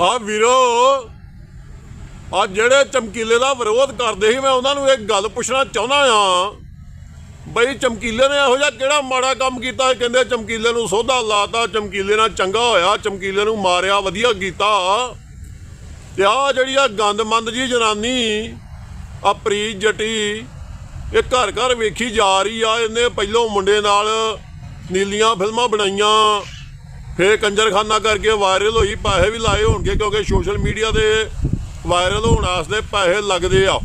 ਆ ਵੀਰੋ, ਆ ਜਿਹੜੇ ਚਮਕੀਲੇ ਦਾ ਵਿਰੋਧ ਕਰਦੇ ਸੀ, ਮੈਂ ਉਹਨਾਂ ਨੂੰ ਇੱਕ ਗੱਲ ਪੁੱਛਣਾ ਚਾਹੁੰਦਾ ਆ ਬਈ ਚਮਕੀਲੇ ਨੇ ਇਹੋ ਜਿਹਾ ਕਿਹੜਾ ਮਾੜਾ ਕੰਮ ਕੀਤਾ ਕਹਿੰਦੇ ਚਮਕੀਲੇ ਨੂੰ ਸੋਧਾ ਲਾਤਾ, ਚਮਕੀਲੇ ਨਾਲ ਚੰਗਾ ਹੋਇਆ, ਚਮਕੀਲੇ ਨੂੰ ਮਾਰਿਆ, ਵਧੀਆ ਕੀਤਾ। ਤੇ ਆ ਜਿਹੜੀ ਆ ਗੰਦਮੰਦ ਜੀ ਜਨਾਨੀ, ਆ ਪ੍ਰੀਤ ਜਟੀ, ਇਹ ਘਰ ਘਰ ਵੇਖੀ ਜਾ ਰਹੀ ਆ, ਇਹਨੇ ਪਹਿਲੋਂ ਮੁੰਡੇ ਨਾਲ ਨੀਲੀਆਂ ਫਿਲਮਾਂ ਬਣਾਈਆਂ। ਫੇਰ ਕੰਜਰਖਾਨਾ ਕਰਕੇ ਵਾਇਰਲ ਹੋਈ, ਪੈਸੇ ਵੀ ਲਾਏ ਹੋਣਗੇ ਕਿਉਂਕਿ ਸੋਸ਼ਲ ਮੀਡੀਆ ਦੇ ਵਾਇਰਲ ਹੋਣ ਵਾਸਤੇ ਪੈਸੇ ਲੱਗਦੇ ਆ।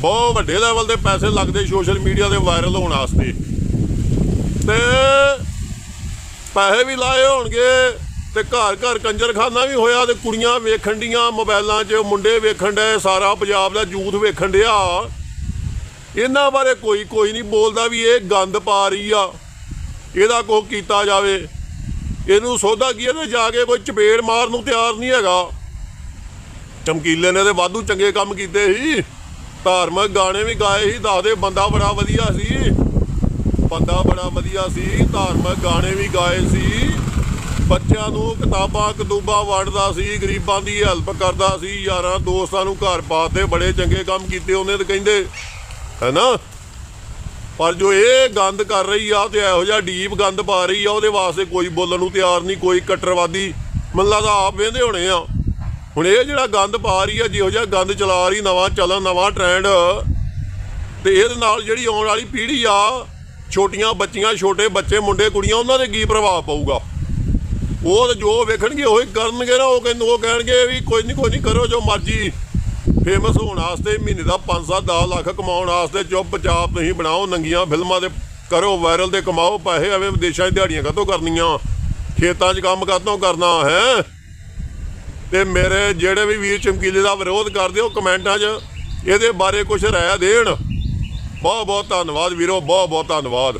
ਬਹੁਤ ਵੱਡੇ ਲੈਵਲ ਦੇ ਪੈਸੇ ਲੱਗਦੇ ਸੋਸ਼ਲ ਮੀਡੀਆ ਦੇ ਵਾਇਰਲ ਹੋਣ ਵਾਸਤੇ। ਤੇ ਪੈਸੇ ਵੀ ਲਾਏ ਹੋਣਗੇ ਤੇ ਘਰ ਘਰ ਕੰਜਰਖਾਨਾ ਵੀ ਹੋਇਆ ਤੇ ਕੁੜੀਆਂ ਵੇਖਣ ਡੀਆਂ ਮੋਬਾਈਲਾਂ 'ਚ ਮੁੰਡੇ ਵੇਖਣ ਡਏ, ਸਾਰਾ ਪੰਜਾਬ ਦਾ ਯੂਥ ਵੇਖਣ ਡਿਆ। ਇਹਨਾਂ ਬਾਰੇ ਕੋਈ ਕੋਈ ਨਹੀਂ ਬੋਲਦਾ ਵੀ ਇਹ ਗੰਦ ਪਾ ਰਹੀ ਆ, ਇਹਦਾ ਕੁਛ ਕੀਤਾ ਜਾਵੇ। ਇਹਨੂੰ ਸੋਧਾ ਕੀ ਇਹਦੇ ਜਾ ਕੇ ਕੋਈ ਚਪੇੜ ਮਾਰਨ ਨੂੰ ਤਿਆਰ ਨਹੀਂ ਹੈਗਾ। ਚਮਕੀਲੇ ਨੇ ਤੇ ਵਾਧੂ ਚੰਗੇ ਕੰਮ ਕੀਤੇ ਸੀ। ਧਾਰਮਿਕ ਗਾਣੇ ਵੀ ਗਾਏ ਸੀ ਦੱਸਦੇ ਬੰਦਾ ਬੜਾ ਵਧੀਆ ਸੀ। ਬੰਦਾ ਬੜਾ ਵਧੀਆ ਸੀ, ਧਾਰਮਿਕ ਗਾਣੇ ਵੀ ਗਾਏ ਸੀ। ਬੱਚਿਆਂ ਨੂੰ ਕਿਤਾਬਾਂ, ਕਤੂਬਾਂ ਵੰਡਦਾ ਸੀ, ਗਰੀਬਾਂ ਦੀ ਹੈਲਪ ਕਰਦਾ ਸੀ। ਯਾਰਾਂ ਦੋਸਤਾਂ ਨੂੰ ਘਰ ਪਾਤੇ ਬੜੇ ਚੰਗੇ ਕੰਮ ਕੀਤੇ ਉਹਨੇ ਤੇ ਕਹਿੰਦੇ, ਹੈਨਾ? ਪਰ ਜੋ ਇਹ ਗੰਦ ਕਰ ਰਹੀ ਆ, ਤੇ ਇਹੋ ਜਿਹਾ ਡੀਪ ਗੰਦ ਪਾ ਰਹੀ ਆ, ਉਹਦੇ ਵਾਸਤੇ ਕੋਈ ਬੋਲਣ ਨੂੰ ਤਿਆਰ ਨਹੀਂ, ਕੋਈ ਕੱਟਰਵਾਦੀ ਮੈਨੂੰ ਲੱਗਦਾ ਆਪ ਵੇਂਦੇ ਹੋਣੇ ਆ। ਹੁਣ ਇਹ ਜਿਹੜਾ ਗੰਦ ਪਾ ਰਹੀ ਆ, ਜਿਹੋ ਜਿਹਾ ਗੰਦ ਚਲਾ ਰਹੀ, ਨਵਾਂ ਚੱਲਣ, ਨਵਾਂ ਟ੍ਰੈਂਡ ਤੇ ਇਹਦੇ ਨਾਲ ਜਿਹੜੀ ਆਉਣ ਵਾਲੀ ਪੀੜ੍ਹੀ ਆ, ਛੋਟੀਆਂ ਬੱਚੀਆਂ, ਛੋਟੇ ਬੱਚੇ, ਮੁੰਡੇ, ਕੁੜੀਆਂ, ਉਹਨਾਂ ਦੇ ਕੀ ਪ੍ਰਭਾਵ ਪਊਗਾ? ਉਹ ਜੋ ਵੇਖਣਗੇ, ਉਹੀ ਕਰਨਗੇ ਨਾ, ਉਹ ਕਹਿੰਦੇ, ਉਹ ਕਹਿਣਗੇ ਵੀ ਕੋਈ ਨਹੀਂ ਕੋਈ ਨਹੀਂ ਕਰੋ ਜੋ ਮਰਜ਼ੀ। ਫੇਮਸ ਹੋਣ ਵਾਸਤੇ ਮਹੀਨੇ ਦਾ 5-7 10 ਲੱਖ ਕਮਾਉਣ ਵਾਸਤੇ ਚੁੱਪ ਚਾਪ ਤੁਸੀਂ ਬਣਾਓ, ਨੰਗੀਆਂ ਫਿਲਮਾਂ ਦੇ ਕਰੋ ਵਾਇਰਲ ਤੇ ਕਮਾਓ, ਪੈਸੇ ਐਵੇਂ ਵਿਦੇਸ਼ਾਂ 'ਚ ਦਿਹਾੜੀਆਂ ਕਾਹਤੋਂ ਕਰਨੀਆਂ? ਖੇਤਾਂ 'ਚ ਕੰਮ ਕਾਹਤੋਂ ਕਰਨਾ, ਹੈ? ਤੇ ਮੇਰੇ ਜਿਹੜੇ ਵੀ ਵੀਰ ਚਮਕੀਲੇ ਦਾ ਵਿਰੋਧ ਕਰਦੇ ਹੋ ਕਮੈਂਟਾਂ 'ਚ ਇਹਦੇ ਬਾਰੇ ਕੁਝ ਰਾਇ ਦੇਣ। ਬਹੁਤ ਬਹੁਤ ਧੰਨਵਾਦ ਵੀਰੋ ਬਹੁਤ ਬਹੁਤ ਧੰਨਵਾਦ।